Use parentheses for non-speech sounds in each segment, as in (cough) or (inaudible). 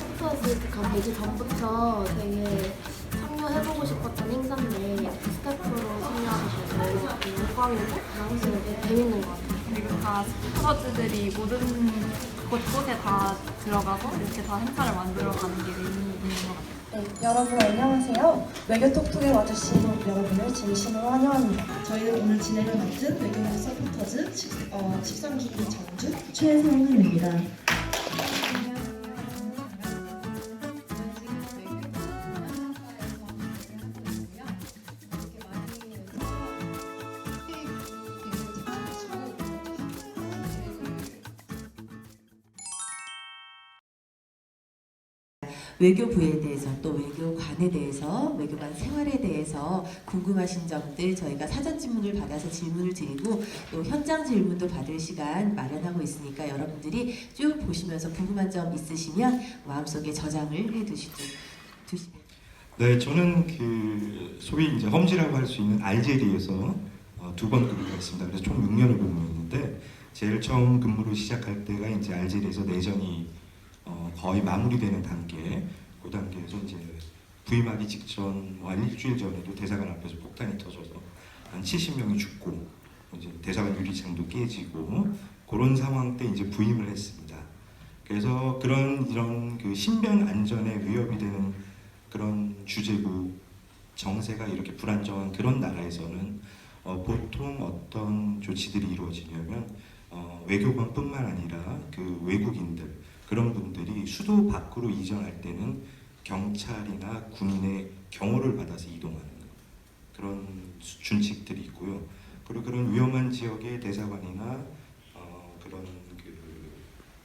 있습니다. 포토스 가 되기 전부터 되게 참여해보고 싶었던 행사인데 스태프로 참여하게 되고 영광이고 당시 되게 재밌는 것 같아요. 그리고 다 스포츠들이 모든 곳곳에 다 들어가서 이렇게 다 행사를 만들어가는 게 의미 있는 것 같아요. 네, 여러분 안녕하세요. 외교톡톡에 와주신 여러분을 진심으로 환영합니다. 저희는 오늘 진행을 맡은 외교부 서포터즈 10, 어, 13기 정주 최성은입니다. 외교부에 대해서 또 외교관에 대해서 외교관 생활에 대해서 궁금하신 점들 저희가 사전 질문을 받아서 질문을 드리고 또 현장 질문도 받을 시간 마련하고 있으니까 여러분들이 쭉 보시면서 궁금한 점 있으시면 마음속에 저장을 해 두시죠. 두시면 네, 저는 그 소위 이제 험지라고 할 수 있는 알제리에서 어, 두번 근무를 했습니다. 그래서 총 6년을 근무했는데 제일 처음 근무를 시작할 때가 이제 알제리에서 내전이 어, 거의 마무리되는 단계, 그 단계에서 이제 부임하기 직전 뭐한 일주일 전에도 대사관 앞에서 폭탄이 터져서 한 70명이 죽고 이제 대사관 유리창도 깨지고 그런 상황 때 이제 부임을 했습니다. 그래서 그런 이런 그 신변 안전에 위협이 되는 그런 주제국 정세가 이렇게 불안정한 그런 나라에서는 어, 보통 어떤 조치들이 이루어지냐면 어, 외교관뿐만 아니라 그 외국인들 그런 분들이 수도 밖으로 이전할 때는 경찰이나 군인의 경호를 받아서 이동하는 그런 수- 준칙들이 있고요. 그리고 그런 위험한 지역의 대사관이나 어, 그런 그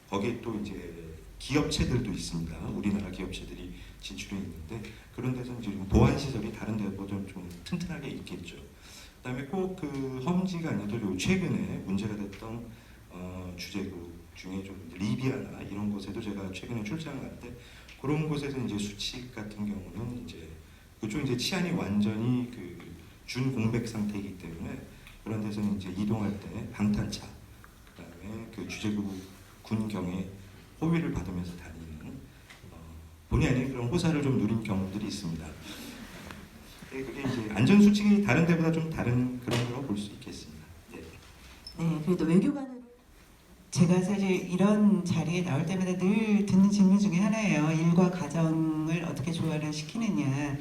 거기에 또 이제 기업체들도 있습니다. 우리나라 기업체들이 진출해 있는데 그런 데서 이제 좀 보안 시설이 다른 데보다 좀 튼튼하게 있겠죠. 그다음에 꼭 그 험지가 아니더라도 최근에 문제가 됐던 어, 주제국 중에 좀 리비아나 이런 곳에도 제가 최근에 출장을 갔는데 그런 곳에서 이제 수칙 같은 경우는 이제 그쪽 이제 치안이 완전히 그 준공백 상태이기 때문에 그런 데서는 이제 이동할 때 방탄차 그다음에 그 주제국 군경의 호위를 받으면서 다니는 어, 본의 아닌 그런 호사를 좀 누린 경우들이 있습니다. 네, 그게 이제 안전 수칙이 다른 데보다 좀 다른 그런 거라고 볼 수 있겠습니다. 네. 네, 그래도 외교관으로 제가 사실 이런 자리에 나올 때마다 늘 듣는 질문 중에 하나예요. 일과 가정을 어떻게 조화를 시키느냐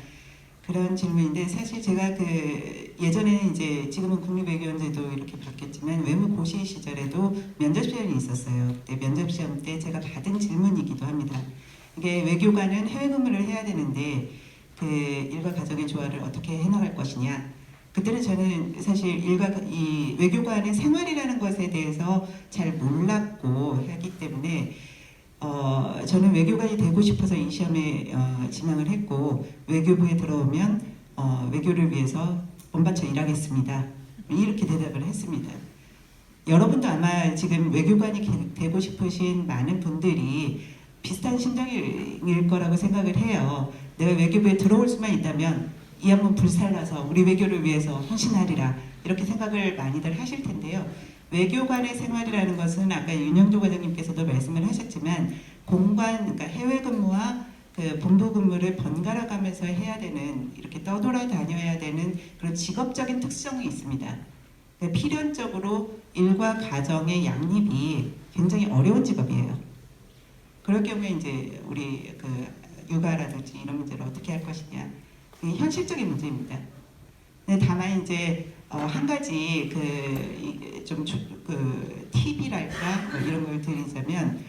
그런 질문인데 사실 제가 그 예전에는 이제 지금은 국립외교원제도 이렇게 바뀌었지만 외무고시 시절에도 면접 시험이 있었어요. 그때 면접 시험 때 제가 받은 질문이기도 합니다. 이게 외교관은 해외 근무를 해야 되는데 그 일과 가정의 조화를 어떻게 해나갈 것이냐. 그때는 저는 사실 일과 가- 이 외교관의 생활이라는 것에 대해서 잘 몰랐고 하기 때문에 어, 저는 외교관이 되고 싶어서 이 시험에 어, 지망을 했고 외교부에 들어오면 어, 외교를 위해서 본받쳐 일하겠습니다. 이렇게 대답을 했습니다. 여러분도 아마 지금 외교관이 게- 되고 싶으신 많은 분들이 비슷한 심정일 거라고 생각을 해요. 내가 외교부에 들어올 수만 있다면 이 한번 불살라서 우리 외교를 위해서 헌신하리라 이렇게 생각을 많이들 하실 텐데요. 외교관의 생활이라는 것은 아까 윤영조 과장님께서도 말씀을 하셨지만 공관 그러니까 해외 근무와 그 본부 근무를 번갈아 가면서 해야 되는 이렇게 떠돌아 다녀야 되는 그런 직업적인 특성이 있습니다. 그러니까 필연적으로 일과 가정의 양립이 굉장히 어려운 직업이에요. 그럴 경우에 이제 우리 그 육아라든지 이런 문제를 어떻게 할 것이냐 현실적인 문제입니다. 다만 이제 어, 한 가지 그좀 그 팁이랄까 뭐 이런 걸 드리자면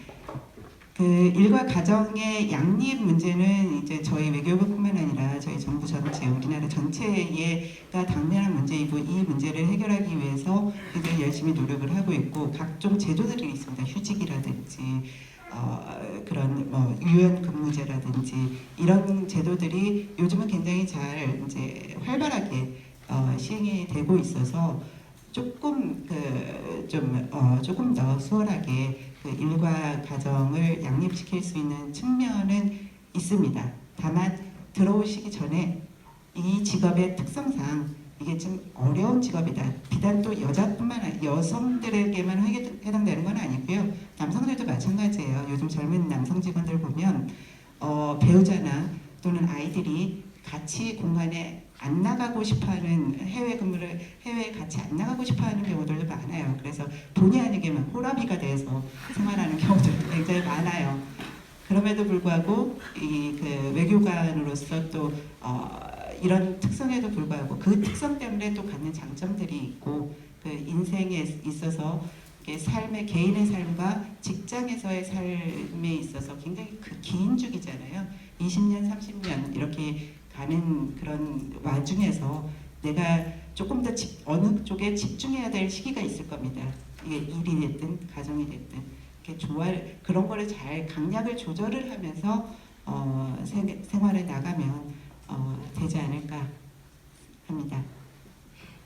그 일과 가정의 양립 문제는 이제 저희 외교부뿐만 아니라 저희 정부 전체 우리나라 전체가 당면한 문제이고 이 문제를 해결하기 위해서 굉장히 열심히 노력을 하고 있고 각종 제도들이 있습니다. 휴직이라든지 어, 그런 뭐 유연 근무제라든지 이런 제도들이 요즘은 굉장히 잘 이제 활발하게 어, 시행이 되고 있어서 조금 그좀 어, 조금 더 수월하게 그 일과 가정을 양립시킬 수 있는 측면은 있습니다. 다만 들어오시기 전에 이 직업의 특성상 이게 좀 어려운 직업이다. 비단 또 여자뿐만 아니 여성들에게만 해당- 해당되는 건 아니고요. 남성들도 마찬가지예요. 요즘 젊은 남성 직원들 보면 어, 배우자나 또는 아이들이 같이 공간에 안 나가고 싶어하는 해외 근무를 해외에 같이 안 나가고 싶어하는 경우들도 많아요. 그래서 본의 아니게만 호라비가 돼서 생활하는 경우들도 굉장히 많아요. 그럼에도 불구하고 이 그 외교관으로서 또 어, 이런 특성에도 불구하고 그 특성 때문에 또 갖는 장점들이 있고 그 인생에 있어서 삶의 개인의 삶과 직장에서의 삶에 있어서 굉장히 그 긴 주기잖아요. 20년, 30년 이렇게 가는 그런 와중에서 내가 조금 더 집, 어느 쪽에 집중해야 될 시기가 있을 겁니다. 이게 일이 됐든 가정이 됐든 이렇게 조화 그런 거를 잘 강약을 조절을 하면서 어, 생, 생활에 나가면 어, 되지 않을까 합니다.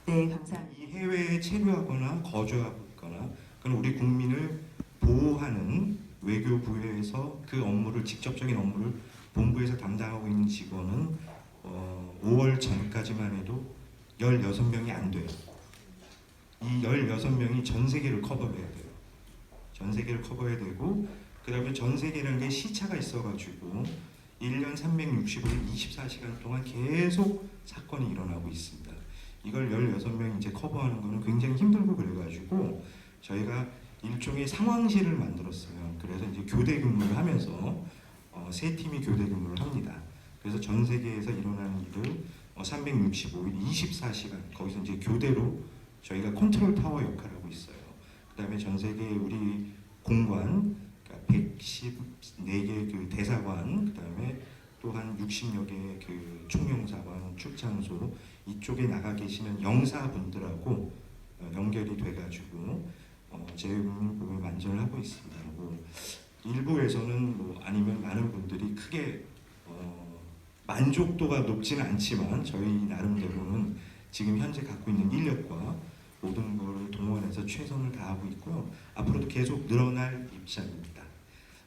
네, 감사합니다. 이 해외에 체류하거나 거주하고 있거나 그런 우리 국민을 보호하는 외교부에서 그 업무를 직접적인 업무를 본부에서 담당하고 있는 직원은 어, 5월 전까지만 해도 16명이 안 돼요. 이 16명이 전 세계를 커버해야 돼요. 전 세계를 커버해야 되고 그 다음에 전 세계라는 게 시차가 있어가지고 1년 365일 24시간 동안 계속 사건이 일어나고 있습니다. 이걸 16명 이제 커버하는 거는 굉장히 힘들고 그래가지고 저희가 일종의 상황실을 만들었어요. 그래서 이제 교대 근무를 하면서 어, 세 팀이 교대 근무를 합니다. 그래서 전 세계에서 일어나는 일을 어, 365일 24시간 거기서 이제 교대로 저희가 컨트롤 타워 역할을 하고 있어요. 그다음에 전 세계 우리 공관 그러니까 114개 그 대사관 그다음에 또 한 60여 개의 그 총영사관 출장소 이쪽에 나가 계시는 영사분들하고 어, 연결이 돼가지고 어, 재무부에 만전을 하고 있습니다. 뭐 일부에서는 뭐 아니면 많은 분들이 크게 어, 만족도가 높지는 않지만 저희 나름대로는 지금 현재 갖고 있는 인력과 모든 거를 동원해서 최선을 다하고 있고요. 앞으로도 계속 늘어날 입장입니다.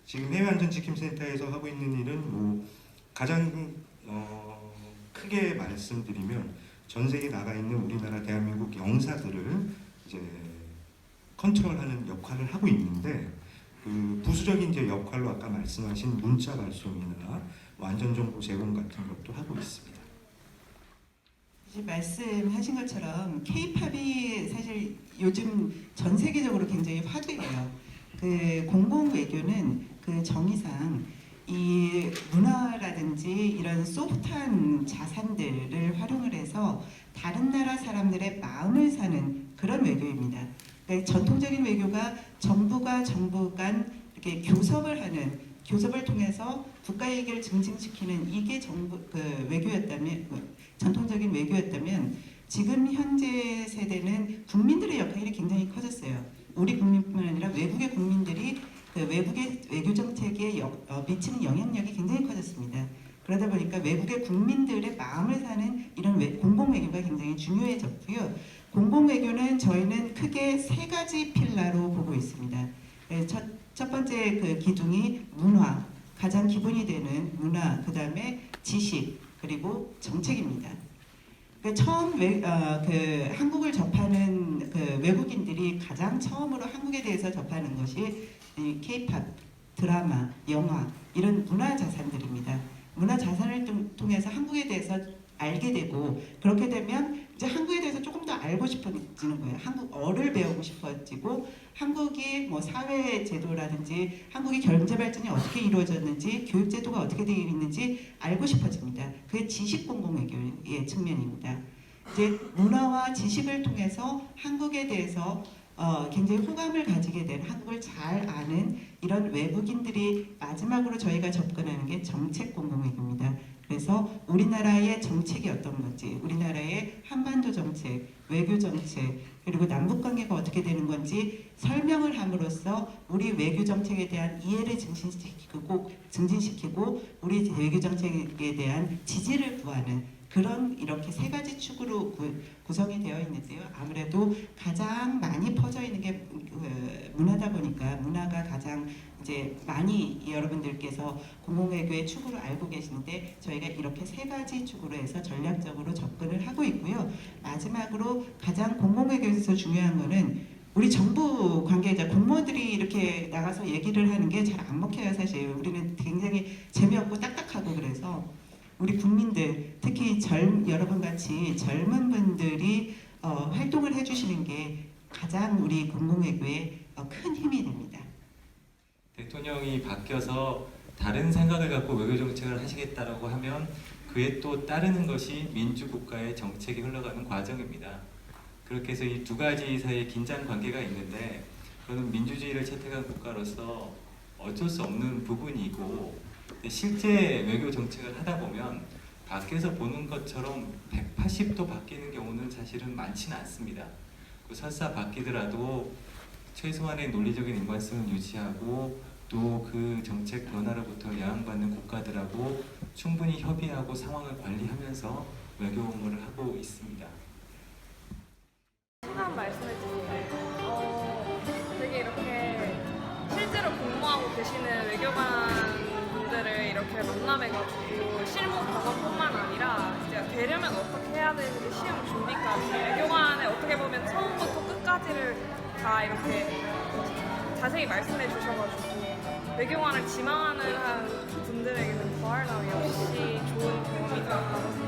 지금 해외 안전지킴센터에서 하고 있는 일은 뭐 가장 어, 크게 말씀드리면 전 세계 나가 있는 우리나라 대한민국 영사들을 이제 컨트롤하는 역할을 하고 있는데 그 부수적인 이제 역할로 아까 말씀하신 문자 발송이나 뭐 안전정보 제공 같은 것도 하고 있습니다. 이제 말씀하신 것처럼 K-팝이 사실 요즘 전 세계적으로 굉장히 화두예요. 그 공공 외교는 그 정의상 이 문화라든지 이런 소프트한 자산들을 활용을 해서 다른 나라 사람들의 마음을 사는 그런 외교입니다. 그러니까 전통적인 외교가 정부가 정부 간 이렇게 교섭을 하는 교섭을 통해서 국가 이익을 증진시키는 이게 정부 그 외교였다면 그 전통적인 외교였다면 지금 현재 세대는 국민들의 역할이 굉장히 커졌어요. 우리 국민뿐만 아니라 외국의 국민들이 그 외국의 외교 정책에 여- 어, 미치는 영향력이 굉장히 커졌습니다. 그러다 보니까 외국의 국민들의 마음을 사는 이런 외- 공공 외교가 굉장히 중요해졌고요. 공공 외교는 저희는 크게 세 가지 필라로 보고 있습니다. 네, 첫, 첫 번째 그 기둥이 문화, 가장 기본이 되는 문화, 그 다음에 지식, 그리고 정책입니다. 그 처음 외, 어, 그 한국을 접하는 그 외국인들이 가장 처음으로 한국에 대해서 접하는 것이 이 K-팝, 드라마, 영화 이런 문화 자산들입니다. 문화 자산을 통- 통해서 한국에 대해서 알게 되고 그렇게 되면 이제 한국에 대해서 조금 더 알고 싶어지는 거예요. 한국어를 배우고 싶어지고 한국이 뭐 사회 제도라든지 한국의 경제 발전이 어떻게 이루어졌는지 교육 제도가 어떻게 되어 있는지 알고 싶어집니다. 그게 지식 공공 외교의 측면입니다. 이제 문화와 지식을 통해서 한국에 대해서 어, 굉장히 호감을 가지게 된 한국을 잘 아는 이런 외국인들이 마지막으로 저희가 접근하는 게 정책 공공외교입니다. 그래서 우리나라의 정책이 어떤 건지, 우리나라의 한반도 정책, 외교 정책, 그리고 남북 관계가 어떻게 되는 건지 설명을 함으로써 우리 외교 정책에 대한 이해를 증진시키고 증진시키고 우리 외교 정책에 대한 지지를 구하는 그런 이렇게 세 가지 축으로 구, 구성이 되어 있는데요. 아무래도 가장 많이 퍼져 있는 게 그, 문화다 보니까 문화가 가장 이제 많이 여러분들께서 공공외교의 축으로 알고 계시는데 저희가 이렇게 세 가지 축으로 해서 전략적으로 접근을 하고 있고요. 마지막으로 가장 공공외교에서 중요한 거는 우리 정부 관계자 공무원들이 이렇게 나가서 얘기를 하는 게 잘 안 먹혀요 사실 우리는 굉장히 재미없고 딱딱하고 그래서 우리 국민들 특히 젊 여러분 같이 젊은 분들이 어, 활동을 해주시는 게 가장 우리 공공외교에 어, 큰 힘이 됩니다. 대통령이 바뀌어서 다른 생각을 갖고 외교 정책을 하시겠다라고 하면 그에 또 따르는 것이 민주국가의 정책이 흘러가는 과정입니다. 그렇게 해서 이 두 가지 사이에 긴장 관계가 있는데 그는 민주주의를 채택한 국가로서 어쩔 수 없는 부분이고 실제 외교 정책을 하다 보면 밖에서 보는 것처럼 180도 바뀌는 경우는 사실은 많지는 않습니다. 그 설사 바뀌더라도 최소한의 논리적인 일관성을 유지하고 또 그 정책 변화로부터 영향받는 국가들하고 충분히 협의하고 상황을 관리하면서 외교 업무를 하고 있습니다. 소감 말씀해 주세요. 어, 되게 이렇게 실제로 근무하고 계시는 외교관 이렇게 만나뵈가지고 실무 경험뿐만 아니라 이제 되려면 어떻게 해야 되는지 시험 준비까지 외교관의 어떻게 보면 처음부터 끝까지를 다 이렇게 자세히 말씀해 주셔가지고 외교관을 지망하는 한 분들에게는 더할 나위 없이 좋은 경험이 되었다고 생각하고요.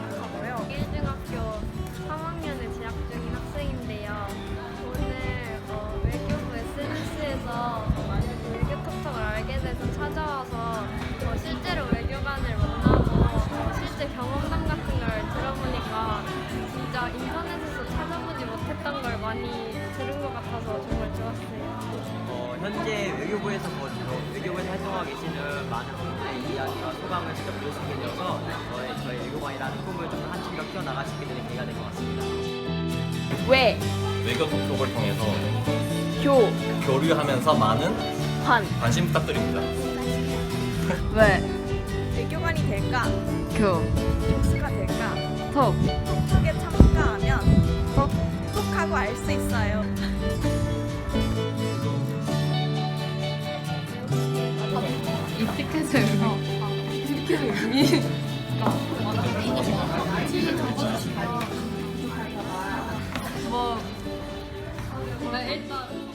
많은 분들의 이야기와 소감을 직접 들을 수 있게 되어서 저의, 저의 외교관이라는 꿈을 좀 한층 더 키워나갈 수 있게 되는 기회가 된 것 같습니다. 외, 외교 톡톡을 통해서 교, 교류하면서 많은 관, 관심 부탁드립니다. (laughs) 외, 외교관이 될까? 교, 교수가 될까? 톡, 톡톡에 참가하면 더 똑똑하고 알 수 있어요. 뭐, 뭐 일단.